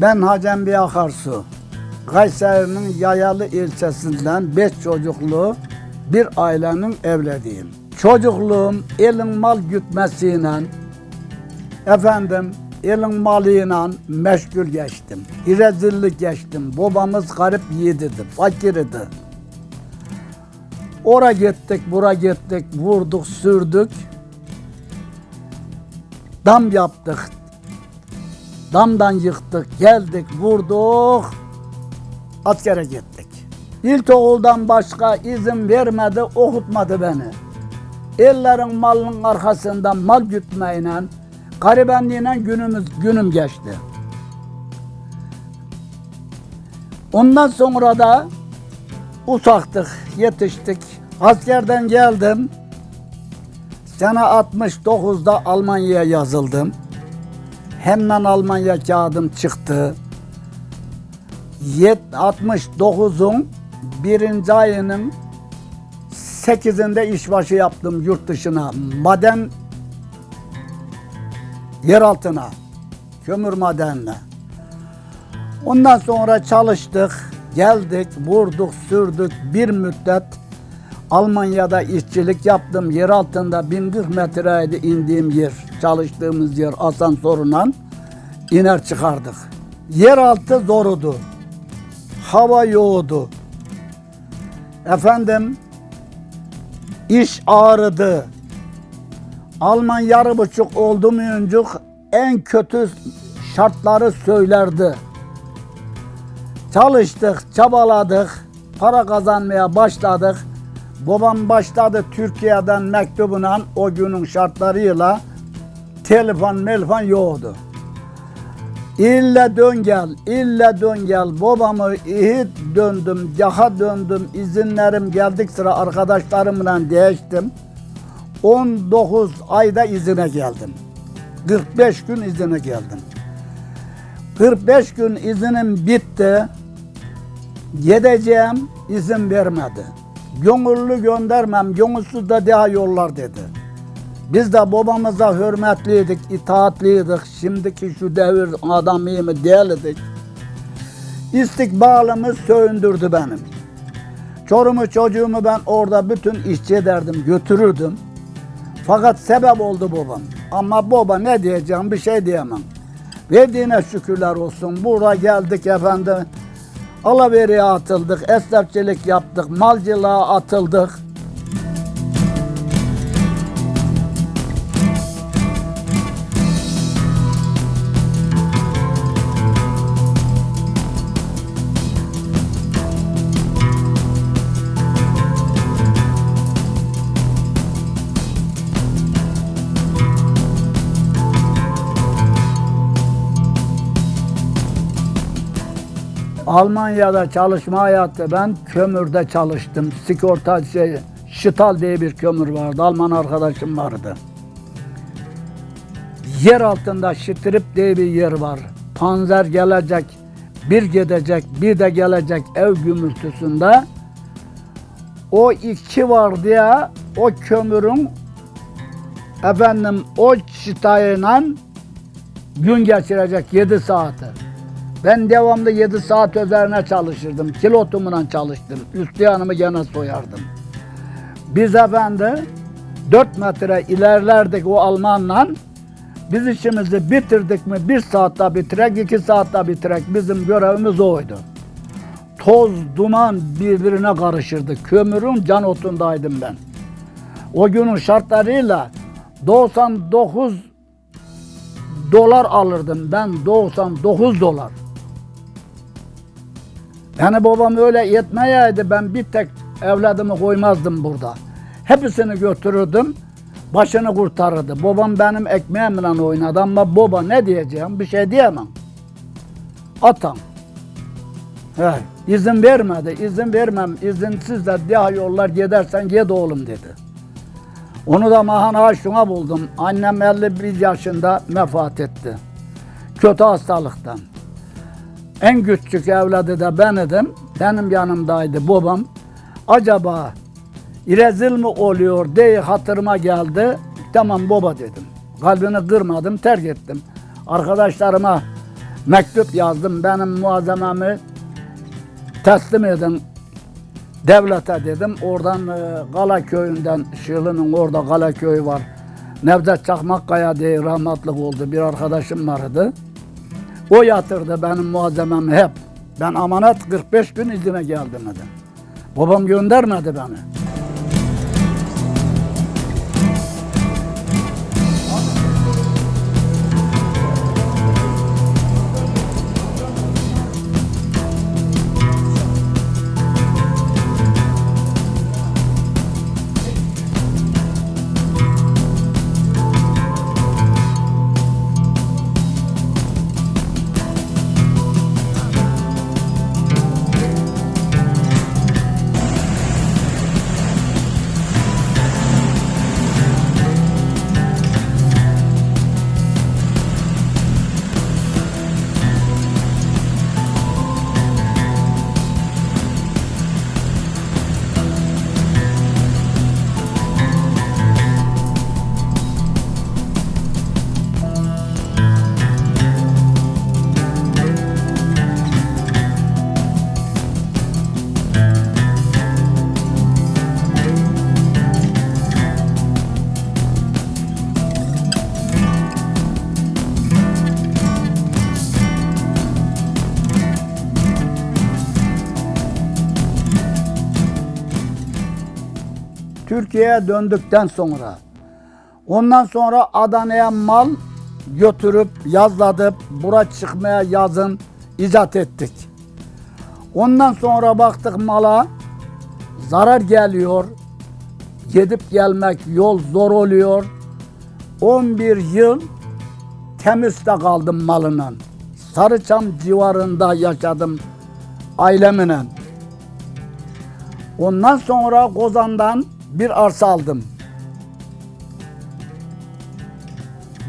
Ben Hacem bir Akarsu. Kayseri'nin Yayalı ilçesinden beş çocuklu bir ailenin evladıyım. Çocukluğum elin mal gütmesiyle, efendim elin malıyla meşgul geçtim. İrezillik geçtim. Babamız garip yiğididir, fakiridi. Ora gittik, bura gittik, vurduk, sürdük. Dam yaptık, Damdan yıktık, geldik, vurduk, askere gittik. İlkokuldan başka izin vermedi, okutmadı beni. Ellerin malının arkasından mal gütmeyle, garibenliğine günümüz günüm geçti. Ondan sonra da ufaktık, yetiştik. Askerden geldim. Sene 69'da Almanya'ya yazıldım. Hemen Almanya kağıdım çıktı. Yet- 69'un birinci ayının 8'inde işbaşı yaptım yurt dışına. Maden yer altına. Kömür madenine. Ondan sonra çalıştık, geldik, vurduk, sürdük bir müddet. Almanya'da işçilik yaptım. Yer altında 1040 metreydi indiğim yer. Çalıştığımız yer asansörüyle iner çıkardık. Yeraltı zorudu. Hava yoğudu. Efendim iş ağrıdı. Alman yarı buçuk oldu muyuncuk en kötü şartları söylerdi. Çalıştık, çabaladık, para kazanmaya başladık. Babam başladı Türkiye'den mektubuna o günün şartlarıyla telefon melfon yoktu. İlle dön gel, ille dön gel. Babamı iyi döndüm, yaha döndüm. izinlerim geldik sıra arkadaşlarımla değiştim. 19 ayda izine geldim. 45 gün izine geldim. 45 gün izinim bitti. Gideceğim izin vermedi. Gönüllü göndermem, gönülsüz de daha yollar dedi. Biz de babamıza hürmetliydik, itaatliydik. Şimdiki şu devir adamı mı değildik. İstikbalımı söndürdü benim. Çorumu çocuğumu ben orada bütün işçi ederdim, götürürdüm. Fakat sebep oldu babam. Ama baba ne diyeceğim bir şey diyemem. Verdiğine şükürler olsun. Buraya geldik efendim. Alaveriye atıldık, esnafçılık yaptık, malcılığa atıldık. Almanya'da çalışma hayatı ben kömürde çalıştım. Sigorta şey, Şital diye bir kömür vardı. Alman arkadaşım vardı. Yer altında Şitrip diye bir yer var. Panzer gelecek, bir gidecek, bir de gelecek ev gümültüsünde. O iki var diye o kömürün efendim o çıtayla gün geçirecek 7 saati. Ben devamlı 7 saat üzerine çalışırdım. Kilotumla çalıştım. Üstü yanımı gene soyardım. Biz efendi 4 metre ilerlerdik o Almanla. Biz işimizi bitirdik mi bir saatte bitirek, iki saatte bitirek. Bizim görevimiz oydu. Toz, duman birbirine karışırdı. Kömürün can otundaydım ben. O günün şartlarıyla 99 dolar alırdım ben 99 dolar. Yani babam öyle yetmeyeydi ben bir tek evladımı koymazdım burada. Hepsini götürürdüm başını kurtarırdı. Babam benim ekmeğimle oynadı ama baba ne diyeceğim bir şey diyemem. Atam. He, izin vermedi. izin vermem. izinsiz de diğer yollar gidersen git oğlum dedi. Onu da mahana şuna buldum. Annem 51 yaşında vefat etti. Kötü hastalıktan. En küçük evladı da ben idim. Benim yanımdaydı babam. Acaba rezil mi oluyor diye hatırıma geldi. Tamam baba dedim. Kalbini kırmadım, terk ettim. Arkadaşlarıma mektup yazdım. Benim muazzamamı teslim edin devlete dedim. Oradan e, Gala köyünden, Şırlı'nın orada Gala köyü var. Nevzat Çakmakkaya diye rahmetlik oldu. Bir arkadaşım vardı. O yatırdı benim muazzamamı hep. Ben amanet 45 gün izine geldim dedim. Babam göndermedi beni. Türkiye'ye döndükten sonra ondan sonra Adana'ya mal götürüp yazladıp bura çıkmaya yazın icat ettik. Ondan sonra baktık mala zarar geliyor. Gidip gelmek yol zor oluyor. 11 yıl temizde kaldım malının. Sarıçam civarında yaşadım ailemle. Ondan sonra Kozan'dan bir arsa aldım.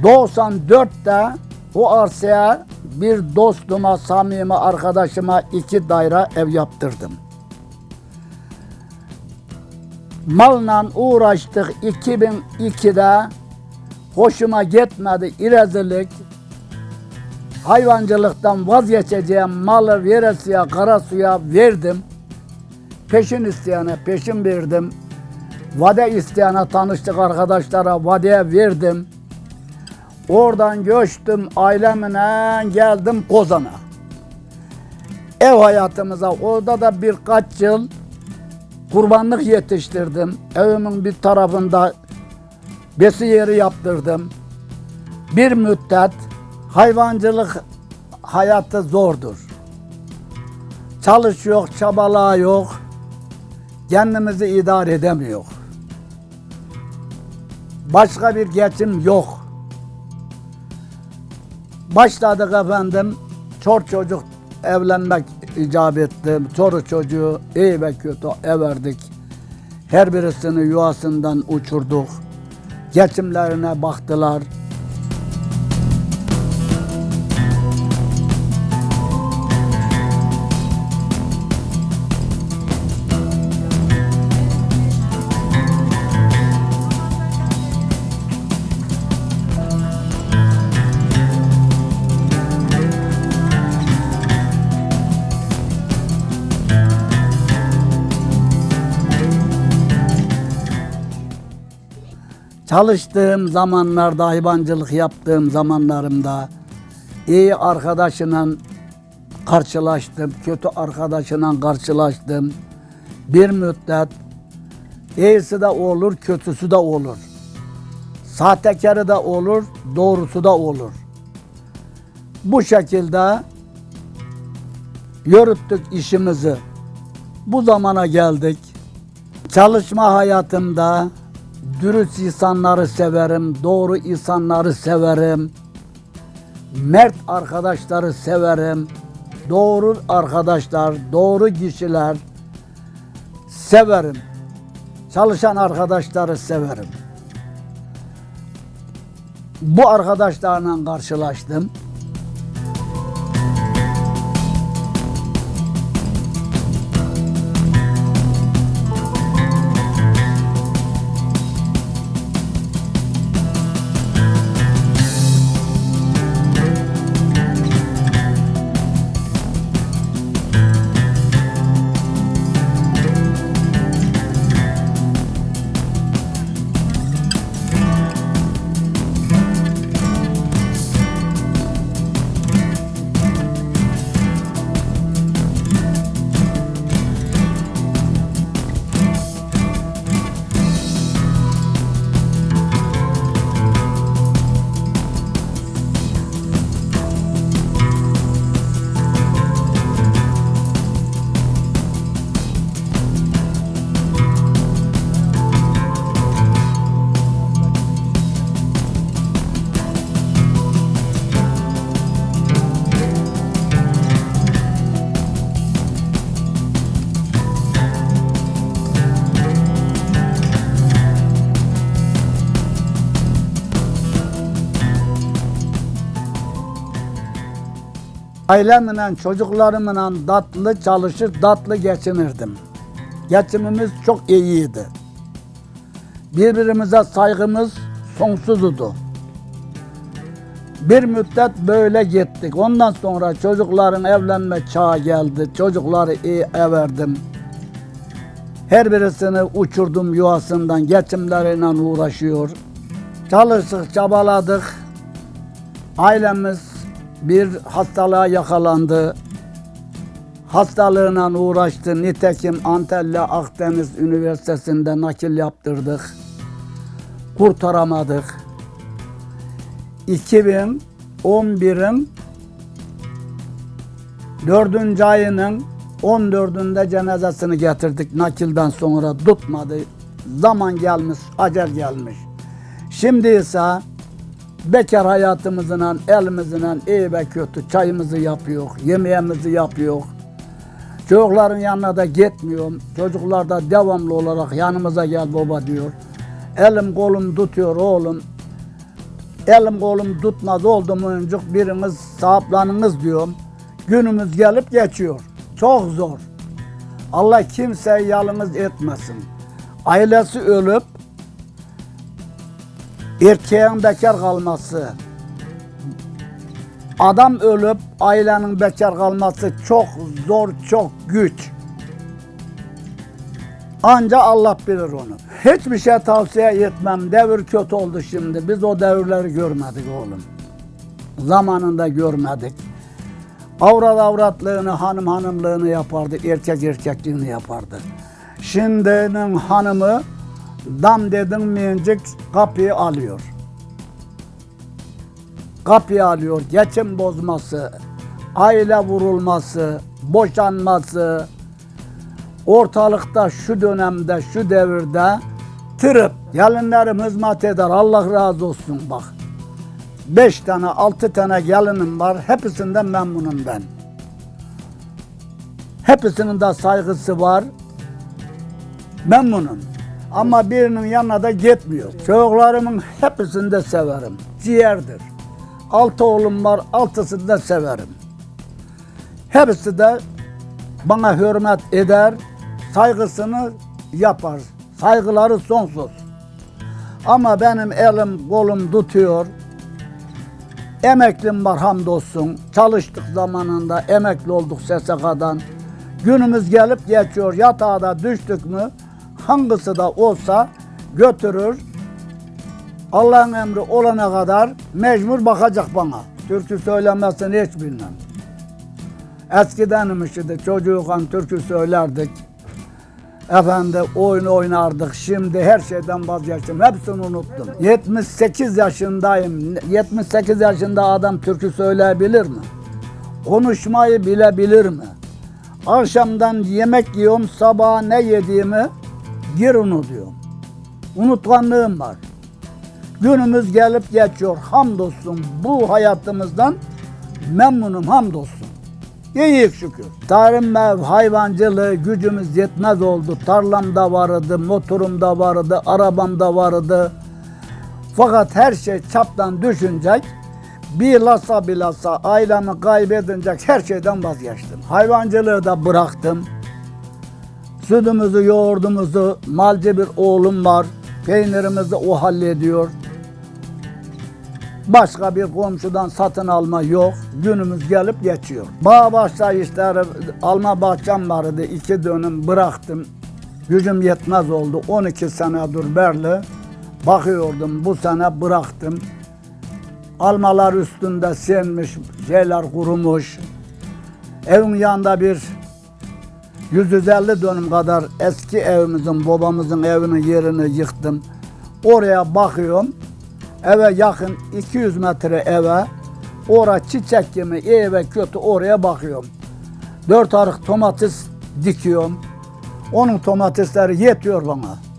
94'te o arsaya bir dostuma, samimi arkadaşıma iki daire ev yaptırdım. Malla uğraştık 2002'de hoşuma gitmedi irezillik. Hayvancılıktan vazgeçeceğim malı veresiye, karasuya verdim. Peşin isteyene peşin verdim. Vade isteyene tanıştık arkadaşlara vadeye verdim. Oradan göçtüm ailemle geldim Kozan'a. Ev hayatımıza orada da birkaç yıl kurbanlık yetiştirdim. Evimin bir tarafında besi yeri yaptırdım. Bir müddet hayvancılık hayatı zordur. Çalış yok, çabala yok. Kendimizi idare edemiyor. Başka bir geçim yok. Başladık efendim. Çor çocuk evlenmek icap etti. Çoru çocuğu iyi ve kötü everdik. Her birisini yuvasından uçurduk. Geçimlerine baktılar. Çalıştığım zamanlarda, hayvancılık yaptığım zamanlarımda iyi arkadaşıyla karşılaştım, kötü arkadaşıyla karşılaştım. Bir müddet iyisi de olur, kötüsü de olur. Sahtekarı da olur, doğrusu da olur. Bu şekilde yürüttük işimizi. Bu zamana geldik. Çalışma hayatımda dürüst insanları severim, doğru insanları severim. Mert arkadaşları severim. Doğru arkadaşlar, doğru kişiler severim. Çalışan arkadaşları severim. Bu arkadaşlarla karşılaştım. Ailemle, çocuklarımla tatlı çalışır, tatlı geçinirdim. Geçimimiz çok iyiydi. Birbirimize saygımız sonsuzdu. Bir müddet böyle gittik. Ondan sonra çocukların evlenme çağı geldi. Çocukları iyi everdim. Her birisini uçurdum yuvasından. Geçimleriyle uğraşıyor. Çalıştık, çabaladık. Ailemiz bir hastalığa yakalandı. Hastalığına uğraştı. Nitekim Antalya Akdeniz Üniversitesi'nde nakil yaptırdık. Kurtaramadık. 2011'in 4. ayının 14'ünde cenazesini getirdik nakilden sonra tutmadı. Zaman gelmiş, acel gelmiş. Şimdi ise bekar hayatımızla, elimizle iyi ve kötü çayımızı yapıyor, yemeğimizi yapıyor. Çocukların yanına da gitmiyorum. Çocuklar da devamlı olarak yanımıza gel baba diyor. Elim kolum tutuyor oğlum. Elim kolum tutmaz oldu mu öncük biriniz sahiplanınız diyorum. Günümüz gelip geçiyor. Çok zor. Allah kimseyi yalnız etmesin. Ailesi ölüp erkeğin bekar kalması, adam ölüp ailenin bekar kalması çok zor, çok güç. Anca Allah bilir onu. Hiçbir şey tavsiye etmem. Devir kötü oldu şimdi. Biz o devirleri görmedik oğlum. Zamanında görmedik. Avrat avratlığını, hanım hanımlığını yapardı, erkek erkekliğini yapardı. Şimdinin hanımı dam dedin mincik kapıyı alıyor. Kapıyı alıyor, geçim bozması, aile vurulması, boşanması, ortalıkta şu dönemde, şu devirde tırıp gelinlerim hizmet eder. Allah razı olsun bak. Beş tane, altı tane gelinim var. Hepsinden memnunum ben. Hepsinin de saygısı var. Memnunum. Ama birinin yanına da gitmiyor. Çocuklarımın hepsini de severim. Ciğerdir. Altı oğlum var, altısını da severim. Hepsi de bana hürmet eder, saygısını yapar. Saygıları sonsuz. Ama benim elim kolum tutuyor. Emeklim var hamdolsun. Çalıştık zamanında emekli olduk SSK'dan. Günümüz gelip geçiyor. Yatağa düştük mü hangisi de olsa götürür. Allah'ın emri olana kadar mecbur bakacak bana. Türkü söylemesini hiç bilmem. Eskiden işte çocukken türkü söylerdik. Efendi oyun oynardık. Şimdi her şeyden vazgeçtim. Hepsini unuttum. 78 yaşındayım. 78 yaşında adam türkü söyleyebilir mi? Konuşmayı bilebilir mi? Akşamdan yemek yiyorum, sabah ne yediğimi gir unutuyorum. Unutkanlığım var. Günümüz gelip geçiyor. Hamdolsun bu hayatımızdan memnunum hamdolsun. İyiyik şükür. Tarım ve hayvancılığı gücümüz yetmez oldu. Tarlam da vardı, motorum da vardı, arabam da vardı. Fakat her şey çaptan düşünecek. Bilhassa bilhassa ailemi kaybedince her şeyden vazgeçtim. Hayvancılığı da bıraktım. Sütümüzü, yoğurdumuzu, malcı bir oğlum var. Peynirimizi o hallediyor. Başka bir komşudan satın alma yok. Günümüz gelip geçiyor. Bağ işleri, alma bahçem vardı. iki dönüm bıraktım. Gücüm yetmez oldu. 12 senedir berli. Bakıyordum. Bu sene bıraktım. Almalar üstünde senmiş, şeyler kurumuş. Evin yanında bir 150 dönüm kadar eski evimizin, babamızın evinin yerini yıktım. Oraya bakıyorum. Eve yakın 200 metre eve. Ora çiçek gibi iyi ve kötü oraya bakıyorum. Dört arık domates dikiyorum. Onun domatesleri yetiyor bana.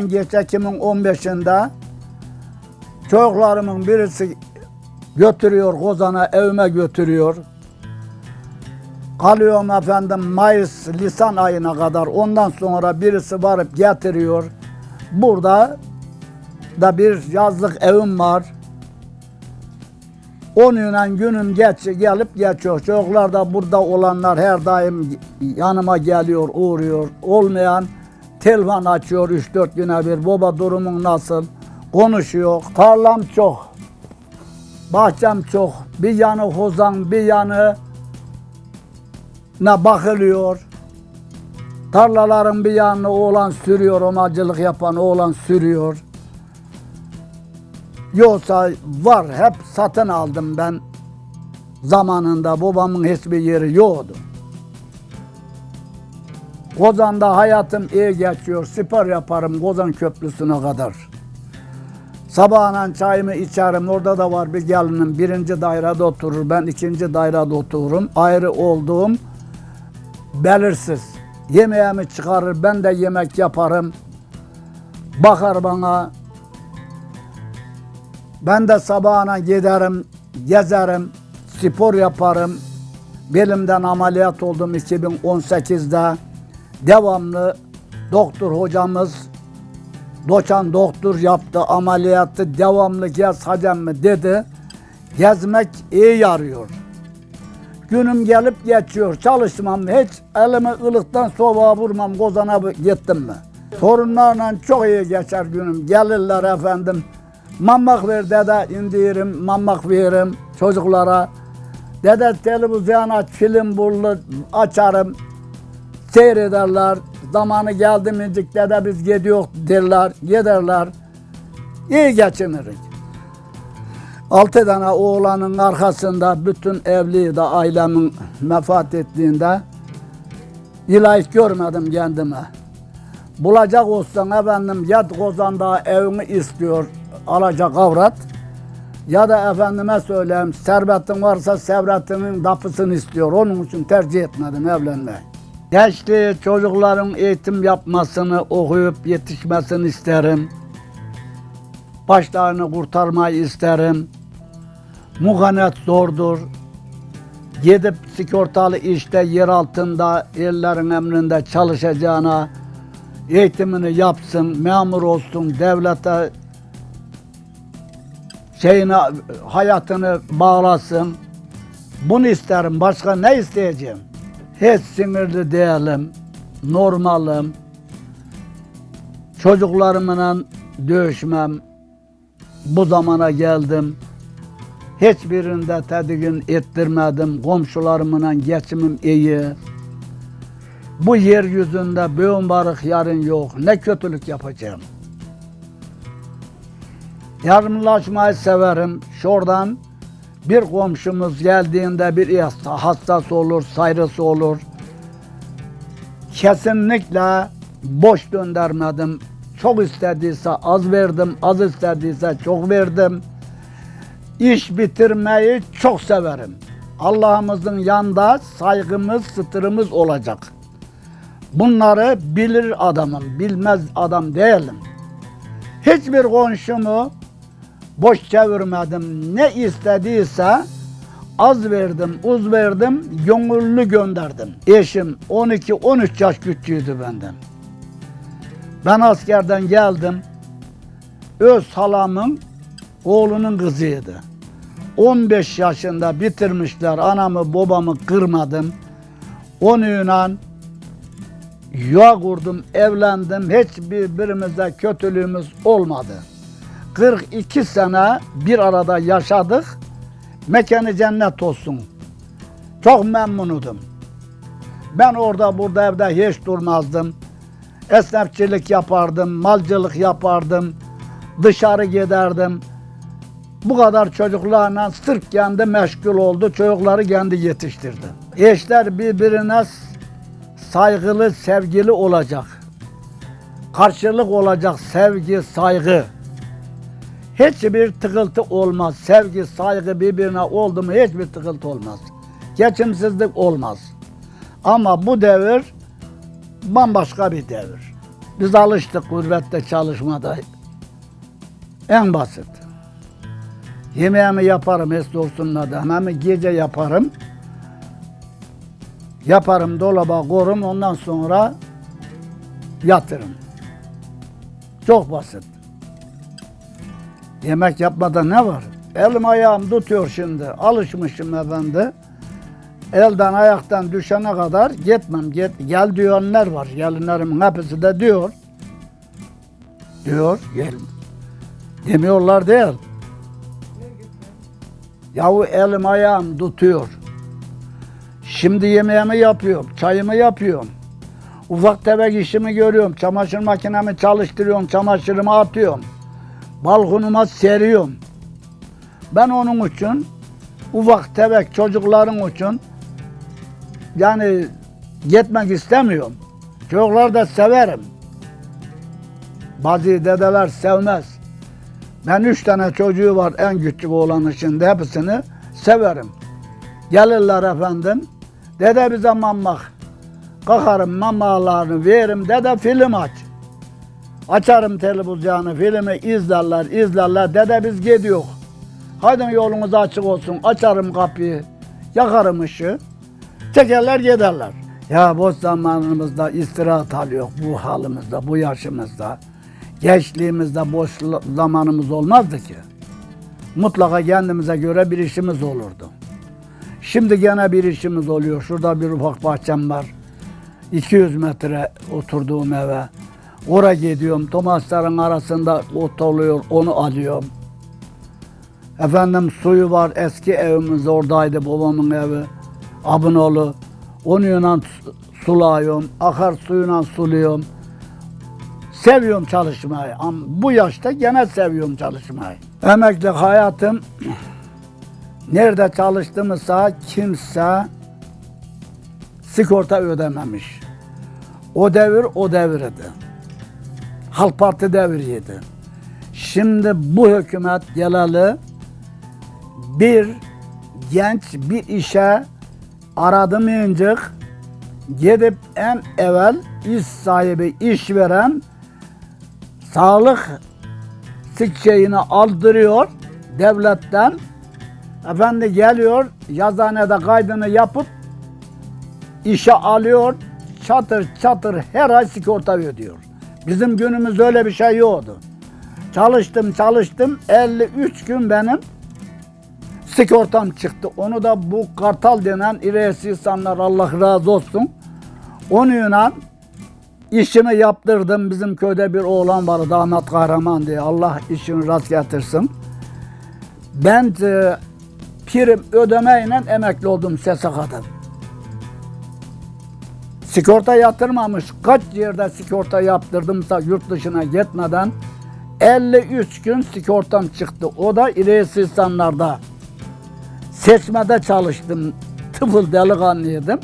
En geç Ekim'in 15'inde Çocuklarımın birisi götürüyor Kozan'a evime götürüyor. Kalıyorum efendim Mayıs, Lisan ayına kadar. Ondan sonra birisi varıp getiriyor. Burada da bir yazlık evim var. Onunla günüm geç, gelip geçiyor. Çocuklar da burada olanlar her daim yanıma geliyor, uğruyor. Olmayan telefon açıyor 3-4 güne bir. Baba durumun nasıl? Konuşuyor. Tarlam çok. Bahçem çok. Bir yanı hozan, bir yanı ne bakılıyor. Tarlaların bir yanını oğlan sürüyor, omacılık yapan oğlan sürüyor. Yoksa var hep satın aldım ben. Zamanında babamın hiçbir yeri yoktu. Kozan'da hayatım iyi geçiyor. Spor yaparım Kozan Köprüsü'ne kadar. Sabahına çayımı içerim. Orada da var bir gelinim. Birinci dairede oturur. Ben ikinci dairede otururum. Ayrı olduğum belirsiz. Yemeğimi çıkarır. Ben de yemek yaparım. Bakar bana. Ben de sabahına giderim, gezerim, spor yaparım. Belimden ameliyat oldum 2018'de. Devamlı doktor hocamız doçan doktor yaptı ameliyatı devamlı gez hacem mi dedi. Gezmek iyi yarıyor. Günüm gelip geçiyor. Çalışmam hiç elimi ılıktan soğuğa vurmam. Kozana gittim mi? Torunlarla çok iyi geçer günüm. Gelirler efendim. Mamak ver dede indirim, mamak veririm çocuklara. Dede televizyon aç, film bulur, açarım. Seyrederler. Zamanı geldi mincik dede biz gidiyor derler, giderler. İyi geçinirik. Altı tane oğlanın arkasında bütün evli de ailemin vefat ettiğinde ilayet görmedim kendime. Bulacak olsan efendim ya Kozan'da evini istiyor alacak avrat ya da efendime söyleyeyim servetin varsa servetinin dapısını istiyor. Onun için tercih etmedim evlenmeyi. Gençliği çocukların eğitim yapmasını, okuyup yetişmesini isterim. Başlarını kurtarmayı isterim. Muhanet zordur. Gidip sigortalı işte yer altında, ellerin emrinde çalışacağına eğitimini yapsın, memur olsun, devlete şeyine hayatını bağlasın. Bunu isterim. Başka ne isteyeceğim? Hiç sinirli değilim. Normalim. Çocuklarımla dövüşmem. Bu zamana geldim. Hiçbirinde tedirgin ettirmedim. Komşularımla geçimim iyi. Bu yeryüzünde böğün barık yarın yok. Ne kötülük yapacağım. Yardımlaşmayı severim. Şuradan bir komşumuz geldiğinde bir hasta, hastası olur, sayrısı olur. Kesinlikle boş göndermedim. Çok istediyse az verdim, az istediyse çok verdim. İş bitirmeyi çok severim. Allah'ımızın yanında saygımız, sıtırımız olacak. Bunları bilir adamım, bilmez adam değilim. Hiçbir komşumu boş çevirmedim. Ne istediyse az verdim, uz verdim, gönüllü gönderdim. Eşim 12-13 yaş küçüğüydü benden. Ben askerden geldim. Öz halamın oğlunun kızıydı. 15 yaşında bitirmişler. Anamı babamı kırmadım. Onunla yuva kurdum, evlendim. Hiç birbirimize kötülüğümüz olmadı. 42 sene bir arada yaşadık. Mekanı cennet olsun. Çok memnunudum. Ben orada burada evde hiç durmazdım. Esnafçılık yapardım, malcılık yapardım. Dışarı giderdim. Bu kadar çocuklarla sırf kendi meşgul oldu. Çocukları kendi yetiştirdi. Eşler birbirine saygılı, sevgili olacak. Karşılık olacak sevgi, saygı. Hiçbir tıkıltı olmaz. Sevgi, saygı birbirine oldu mu hiçbir tıkıltı olmaz. Geçimsizlik olmaz. Ama bu devir bambaşka bir devir. Biz alıştık gurbette çalışmada. En basit. Yemeğimi yaparım es olsunlar da. Hemen gece yaparım. Yaparım dolaba korum ondan sonra yatırım. Çok basit. Yemek yapmada ne var? Elim ayağım tutuyor şimdi. Alışmışım efendi. Elden ayaktan düşene kadar gitmem. Git, gel diyenler var. Gelinlerimin hepsi de diyor. Diyor gel. Demiyorlar değil. Yahu elim ayağım tutuyor. Şimdi yemeğimi yapıyorum, çayımı yapıyorum. Ufak tefek işimi görüyorum. Çamaşır makinemi çalıştırıyorum, çamaşırımı atıyorum. Balkonuma seriyorum. Ben onun için ufak tefek çocukların için yani gitmek istemiyorum. Çocuklar da severim. Bazı dedeler sevmez. Ben üç tane çocuğu var en küçük oğlan şimdi hepsini severim. Gelirler efendim. Dede bize mamak. Kalkarım mamalarını veririm. Dede film aç. Açarım televizyonu, filmi izlerler, izlerler. Dede biz gidiyor. Haydi yolunuz açık olsun. Açarım kapıyı, yakarım ışığı. Çekerler giderler. Ya boş zamanımızda istirahat alıyor bu halimizde, bu yaşımızda. Gençliğimizde boş zamanımız olmazdı ki. Mutlaka kendimize göre bir işimiz olurdu. Şimdi gene bir işimiz oluyor. Şurada bir ufak bahçem var. 200 metre oturduğum eve. Oraya gidiyorum. Domateslerin arasında ot oluyor. Onu alıyorum. Efendim suyu var. Eski evimiz oradaydı babamın evi. Abunolu. Onunla sulayıyorum. Akar suyuna suluyorum. Seviyorum çalışmayı. Ama bu yaşta gene seviyorum çalışmayı. Emekli hayatım nerede çalıştığımızsa kimse sigorta ödememiş. O devir o devirdi. Halk Parti devriydi. Şimdi bu hükümet geleli bir genç bir işe aradı mıyıncık gidip en evvel iş sahibi, işveren sağlık şeyini aldırıyor devletten. Efendi geliyor yazanede kaydını yapıp işe alıyor. Çatır çatır her ay sigorta ödüyor. Bizim günümüzde öyle bir şey yoktu. Çalıştım çalıştım 53 gün benim sigortam çıktı. Onu da bu kartal denen iresi insanlar Allah razı olsun. Onunla işimi yaptırdım. Bizim köyde bir oğlan vardı Ahmet Kahraman diye. Allah işini rast getirsin. Ben e, prim ödemeyle emekli oldum SSK'dan. Sigorta yatırmamış. Kaç yerde sigorta yaptırdımsa yurt dışına gitmeden 53 gün sigortam çıktı. O da İresi insanlarda. Seçmede çalıştım. Tıfıl delikanlıydım.